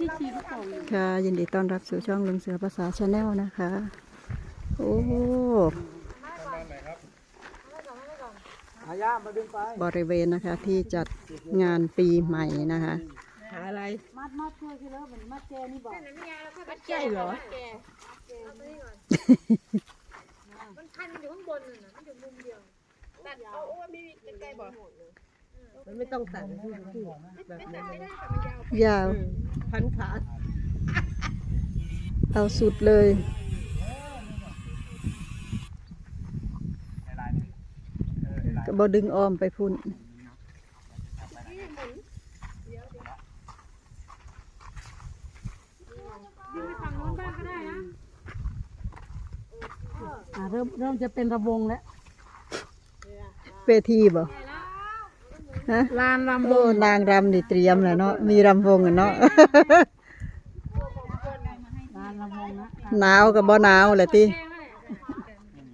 ที่ชีลูกโป่งค่ะ ยินดีต้อนรับสู่ช่องลุงเสือภาษาชาแนลนะคะ โอ้อาย่ามาดึงไปบริเวณนะคะที่จัดงานปีใหม่นะคะ หาอะไรมัดมัดช่วยคือแล้วเหมือนมัดแกนี่บอกมัดใกล้เหรอมันคันอยู่ข้างบนน่ะมันอยู่มุมเดียวตัดเอาโอ้ยไม่มีใกล้ๆบอก มันไม่ต้องตัดที่ที่แบบตันั้ดนไม่ได้แต่มันยาวยาว พันขาเอาสุดเลย ก็บดึงออมไปพุ่นดึงไปฝั่งโน้นบ้างก็ได้นะอ่าเริ่มเริ่มจะเป็นระวงแล้วเวทีบ่ ฮะลานรำวโอ้งนางรำนี่เตรียมแล้วเนาะมีรำวงกันเนาะ ลานรำวงนะหนาวกับบ่หนาวแหละติ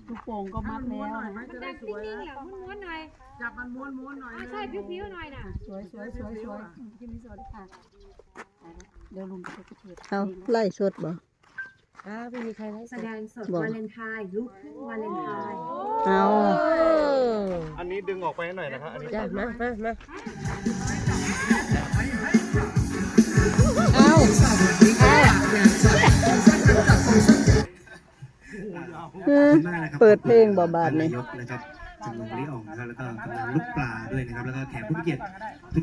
ลูกโป่งก็มัดแล้วนะมันดังนิ่งๆเหรอม้วนๆหน่อย จับมันม้วนม้วนๆหน่อยอะใช่ผิวๆหน่อยน่ะสวยสวยสวยสวยที่นี่สวยค่ะเดี๋ยวลุงจะไปเก็บเอาไล่สดบ่ อ้าวไม่มีใครได้แสดงสดบอกวาเลนไทน์ลูกครึ่งวาเลนไทน์เอาอันนี้ดึงออกไปให้หน่อยนะครับอันนี้จ้ามามามาเอาเออเปิดเพลงบ่บาดท่านนี่ นายกนะครับจำนวนลิอ่องนะครับแล้วก็กำลังลูกปลาด้วยนะครับ แล้วก็แขกผู้มีเกียรติ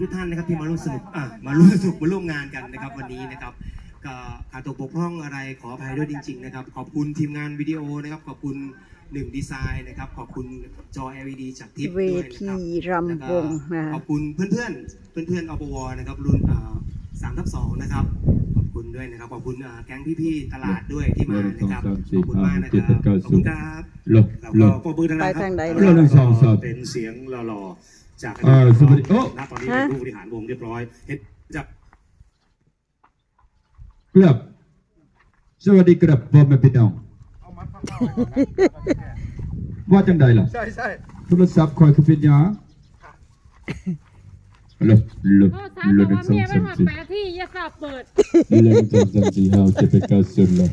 ทุกๆท่านนะครับที่มาร่วมสนุกอะมาร่วมสนุกมาร่วมงานกันนะครับวันนี้นะครับก็ ขาดตกบกพร่องอะไรขออภัยด้วยจริง ๆ นะครับ ขอบคุณทีมงานวิดีโอนะครับ ขอบคุณหนึ่งดีไซน์นะครับ ขอบคุณจอ LED จากทิพย์เวด้วยนะทีครับรำวงนะขคะอบคุณเพื่อนๆเพื่อนๆอปวนะครับ รุ่นสามทับสองนะครับ ขอบคุณด้วยนะครับ ขอบคุณอ่าแก๊งพี่ๆตลาดด้วยที่มานะครับ ขอบคุณมากนะครับ ขอบคุณครับหลบแล้วหลก็บ ปรบมือดังๆไปครับทางใดเรื่องหนึ่งสองสามเป็นเสียงหล่อๆจากเอ่อสวัสดีโอ้ ณตอนนี้เป็นผู้บริหารวงเรียบร้อยเห็นจาก กลับสวัสดีครับพ่อแม่พี่น้องว่าจังใดล่ะใช่ใช่โทรศัพท์คอยคือเป็นหยาหลบหลบก็สาหลบบอกหนึ่ว่างสองเมียไม่สามหอดสี่แปดที่อย่าสอบเปิดหนึ่งสองสามสี่ห้าเจ็ดแปดเก้าสิบเลย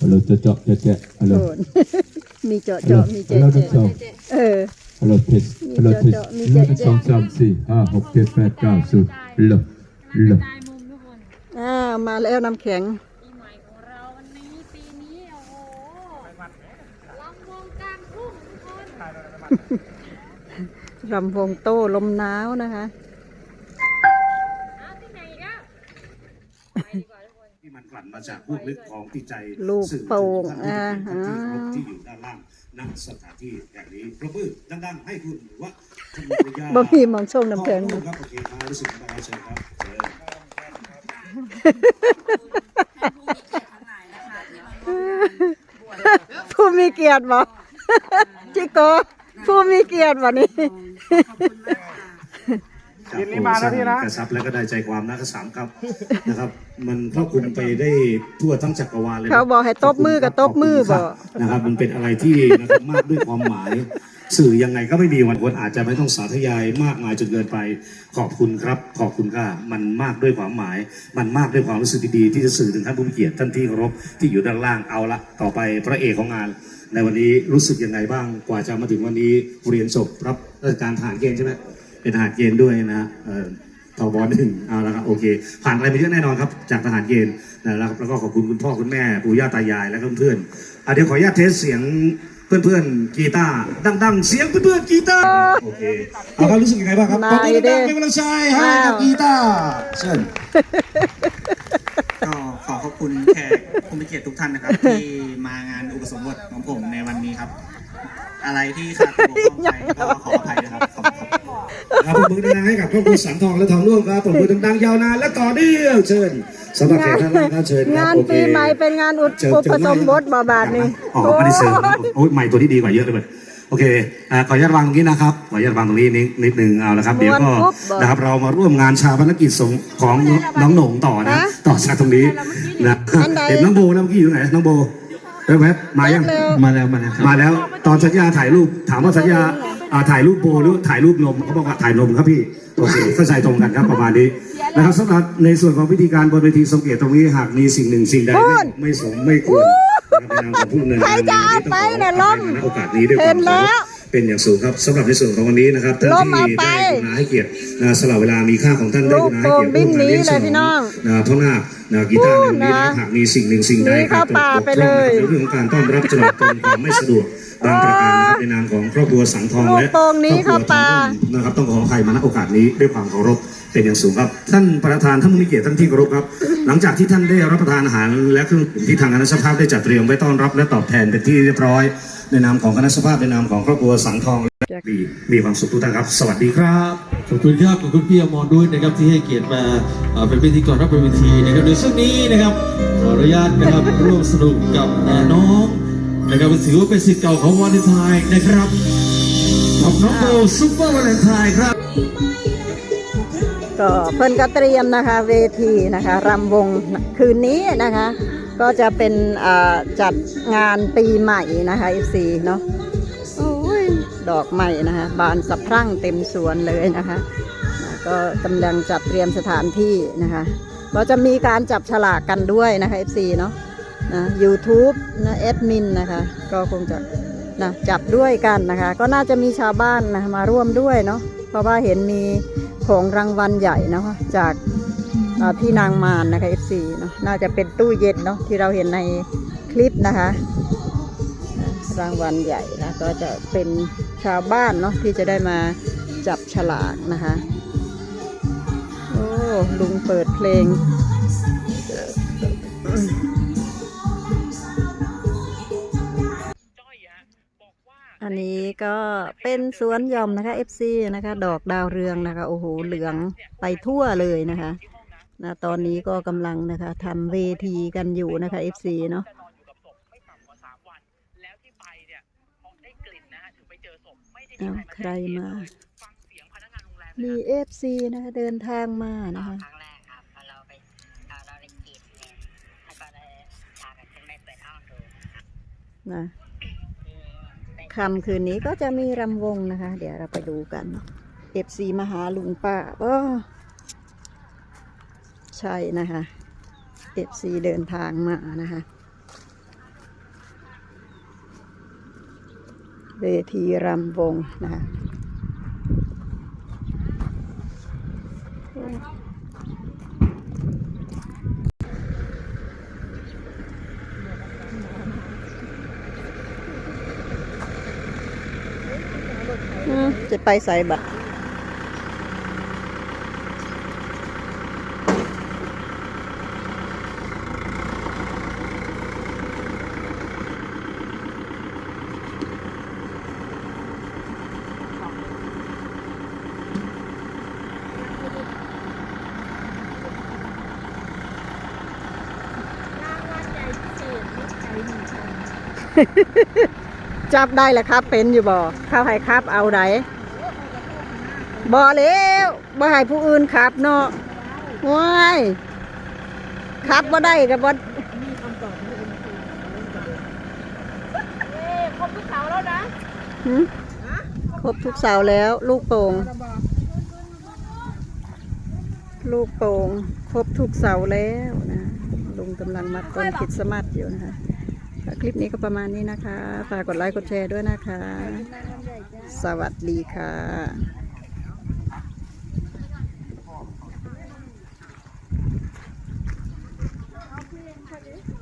ฮัลโหลจะเจาะจะแจะฮัลโหลโดนมีเจาะฮัลโหลเจาะมีเจฮัลโหลหนึ่งสองเออฮัลโหลเทสฮัลโหลเทสมีหเจาะนึ่งเจาะสองสามสี่ห้าหกเจ็ดแปดเก้าสิบหลบหลบตายมุมทุกคนอ้าวมาแล้วน้ำแข็งปีใหม่ของเราวันนี้ปีนี้โอ้โหลำวงกลางทุ่งทุกคนรำวงโต้ลมหนาวนะคะเอาที่ไหนอีกแล้วไปดีกว่าทุกคนที่มันกลั่นมาจากพวกลึกของจิตใจลูกสื่อโป่งท่านผู้ชมอ่าท่านที่เคารพที่อยู่ด้านล่างณสถานที่แห่งนี้ปรบมือดังๆให้คุณว่าท่านภรรยาบ่มีหมองส่งน้ำแข็ง ขอบคุณครับโอเคครับรู้สึกสบายเชิญครับเชิญ ผู้มีเกียรติบ่จิโกผู้มีเกียรติบ่นี่ยินดีมาแล้วพี่นะ กระซับแล้วก็ได้ใจความนะกระสามครับนะครับ มันครอบคลุมไปได้ทั่วทั้งจักรวาลเลยนะเขาบอกให้ตบมือกับตบมือบ่นะครับ มันเป็นอะไรที่นะครับมากด้วยความหมาย สื่อยังไงก็ไม่มีวันคนอาจจะไม่ต้องสาธยายมากมายจนเกินไป ขอบคุณครับ ขอบคุณค่ะมันมากด้วยความหมาย มันมากด้วยความรู้สึกดีๆที่จะสื่อถึงท่านผู้มีเกียรติท่านที่เคารพที่อยู่ด้านล่างเอาละต่อไปพระเอกของงาน ในวันนี้รู้สึกยังไงบ้างกว่าจะมาถึงวันนี้เรียนจบรับราชการทหารเกณฑ์ใช่ไหมเป็นทหารเกณฑ์ด้วยนะเอ่อทบหนึ่งเอาละครับโอเคผ่านอะไรไปเยอะแน่นอนครับจากทหารเกณฑ์นะครับแล้วก็ขอบคุณคุณพ่อคุณแม่ปู่ย่าตายายและเพื่อนๆอะเดี๋ยวขออนุญาตเทสเสียง เพื่อนๆกีตาร์ดังๆ เสียงเพื่อนๆกีตาร์โอเคเอาครับรู้สึกยังไงบ้างครับมาตอนนี้อีกเด้ดังๆเป็นกำลังใจให้กับกีตาร์เชิญก็ขอขอบคุณแขกผู้มีเกียรติทุกท่านนะครับ ที่มางานอุปสมบทของผมในวันนี้ครับ อะไรที่ขาดตกบกพร่องไปก็ขออภัยนะครับขอบคุณครับปรบมือดังๆให้กับครอบครัวสังทองและทองร่วงครับปรบมือดังๆยาวนานและต่อเนื่องเชิญ สำหรับแขกท่านแรกครับเชิญคงารับนโอเคปีใหม่เป็นงานอุเจอปเจอสมบทบ่บาทนี่อ๋อไม่ได้เชิญครับโอ้ยใหม่ตัวที่ดีกว่าเยอะเลยเว้ยโอเคอ่าขออนุญาตวางตรงนี้นะครับ ขออนุญาตวางตรงนี้นิดนิดนึงเอาละครับ เดี๋ยวก็นะครับเรามาร่วมงานชาปนกิจสงฆ์ของน้องโหน่งต่อนะ ต่อจากตรงนี้นะเห็นน้องโบนะเมื่อกี้อยู่ไหนน้องโบแว๊บๆมายัง มาแล้วมาแล้วครับมาแล้ว ตอนสัญญาถ่ายรูปถามว่าสัญญา อ่าถ่ายรูปโบหรือถ่ายรูปนมเขาบอกว่าถ่ายนมครับพี่โอเคเข้าใจตรงกันครับประมาณนี้นะครับสำหรับในส่วนของพิธีการบนเวทีทรงเกียรติตรงนี้หากมีสิ่งหนึ่งสิ่งใดที่ไม่สมไม่ควรนะครับในนามของผู้ดำเนินใครงานจะเอาไปน่ะล่มในโอกาสนี้ด้วยคเห็วามนเคารแล้พวเป็นอย่างสูงครับสำหรับในส่วนของวันนี้นะครับท่านล่มที่เอาไปได้กรุณาให้เกียรตินะสละเวลามีค่าของท่านได้กรุณาให้เกียรติลูกโป่งบิ้นหนีเลยพี่น้องนะพ่อนาคนะกีตาร์ในวันนี้นะครับหากมีสิ่งหนึ่งสิ่งใดหนีเข้าป่าไปเลยในเรื่องของการต้อนรับจราจรความไม่สะดวกบางประการนะครับ ในนามของครอบครัวสังทองลูกและโป่งหนีเข้าป่านะครับต้องขออภัยมาณโอกาสนี้ด้วยความเคารพเป็นอย่างสูงครับ ท่านประธานท่านผู้มีเกียรติท่านที่เคารพครับ หลังจากที่ท่านได้รับประทานอาหาร และเครื่องดื่มที่ทางคณะสภาพได้จัดเตรียมไว้ต้อนรับและตอบแทนเป็นที่เรียบร้อย ในนามของคณะสภาพในนามของครอบครัวสังทองและมีมีความสุขทุกท่านครับ สวัสดีครับขอบคุณครับขอบคุณพี่อมรด้วยนะครับที่ให้เกียรติมาเอ่อเป็นพิธีกรรับเป็นเวทีนะครับในช่วงนี้นะครับขออนุญาตนะครับร่วมสนุกกับเอ่อน้อง นะครับถือว่าเป็นสิทธิ์เก่าของวาเลนไทน์นะครับกับน้องโบซุปเปอร์วาเลนไทน์ครับ ก็เพิ่นก็เตรียมนะคะเวทีนะคะรำวงคืนนี้นะคะ ก็จะเป็นจัดงานปีใหม่นะคะ FC เนาะดอกใหม่นะคะบานสะพรั่งเต็มสวนเลยนะคะ ก็กำลังจัดเตรียมสถานที่นะคะ ก็จะมีการจับฉลากกันด้วยนะคะ FC เนาะ นะ YouTube นะแอดมินนะคะ ก็คงจะนะจับด้วยกันนะคะ ก็น่าจะมีชาวบ้านนะมาร่วมด้วยเนาะเพราะว่าเห็นมีของรางวัลใหญ่เนาะจากพี่นางมารนะคะ FC เนาะน่าจะเป็นตู้เย็นเนาะที่เราเห็นในคลิปนะคะ รางวัลใหญ่นะก็จะเป็นชาวบ้านเนาะที่จะได้มาจับฉลากนะคะโอ้ลุงเปิดเพลง นนี้ก็เป็นสวนหย่อมนะคะ FC นะคะ ดอกดาวเรืองนะคะ โอ้โห เหลืองไปทั่วเลยนะคะนะตอนนี้ก็กำลังนะคะทำเวทีกันอยู่นะคะ FC เนาะเอาใครมามี FC นะคะเดินทางมานะคะครั้งแรกครับพอเราไปเราเราได้กรีดเนี่ยแล้วก็เลยพากันขึ้นไปเปิดห้องดูนะ ค่ำคืนนี้ก็จะมีรำวงนะคะ เดี๋ยวเราไปดูกันเอฟซีมาหาลุงป้าก็ใช่นะคะเอฟซีเดินทางมานะคะเวทีรำวงนะคะ จะไปใส่บัตร จับได้แหละครับ เป็นอยู่บ่เข้าให้ครับ เอาไหนบ่แล้วบ่ให้ผู้อื่นขับเนาะว้ายขับบ่ได้กับบ่ครบทุกเสาแล้วนะหึครบทุกเสาแล้ว ลูกโป่งลูกโป่งครบทุกเสาแล้วนะลุงกำลังมัดต้นคริดสต์มัดอยู่นะคะ คลิปนี้ก็ประมาณนี้นะคะ ฝากกดไลค์กดแชร์ด้วยนะคะ สวัสดีค่ะ